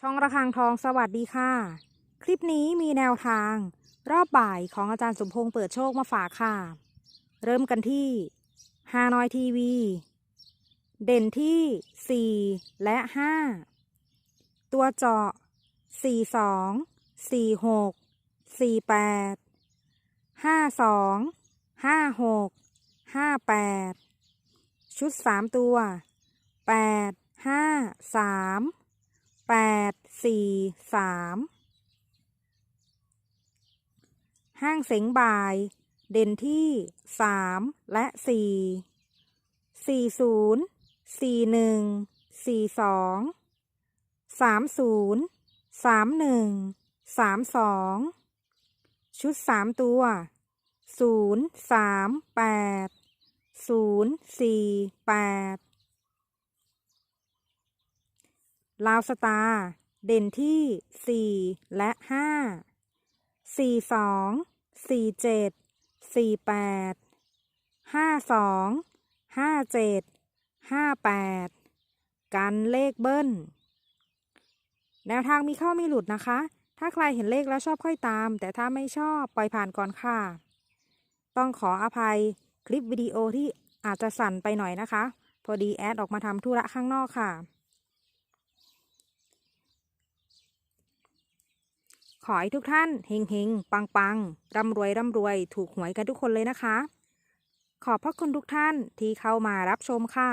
ช่องระฆังทองสวัสดีค่ะ คลิปนี้มีแนวทาง รอบบ่ายของอาจารย์สมพงษ์เปิดโชคมาฝากค่ะ เริ่มกันที่ฮานอยทีวี เด่นที่ 4 และ 5 ตัวเจาะ 42 46 48 52 56 58 ชุด 3 ตัว 8 5 3 แปดสี่สามห้างเสงบาย เด่นที่สามและสี่สี่ศูนย์สี่หนึ่งสี่สองสามศูนย์สามหนึ่งสามสองชุดสามตัวศูนย์สามแปดศูนย์สี่แปด ลาวสตาร์เด่นที่ 4 และ 5 4 2 4 7 4 8 5 2 5 7 5 8 กันเลขเบิ้ล แนวทางมีเข้ามีหลุดนะคะ ถ้าใครเห็นเลขแล้วชอบค่อยตาม แต่ถ้าไม่ชอบปล่อยผ่านก่อนค่ะ ต้องขออภัยคลิปวิดีโอที่อาจจะสั่นไปหน่อยนะคะ พอดีแอดออกมาทำธุระข้างนอกค่ะ ขอให้ทุกท่านเฮงเฮงปังปังร่ำรวยร่ำรวย ถูกหวยกันทุกคนเลยนะคะ ขอบพระคุณทุกท่านที่เข้ามารับชมค่ะ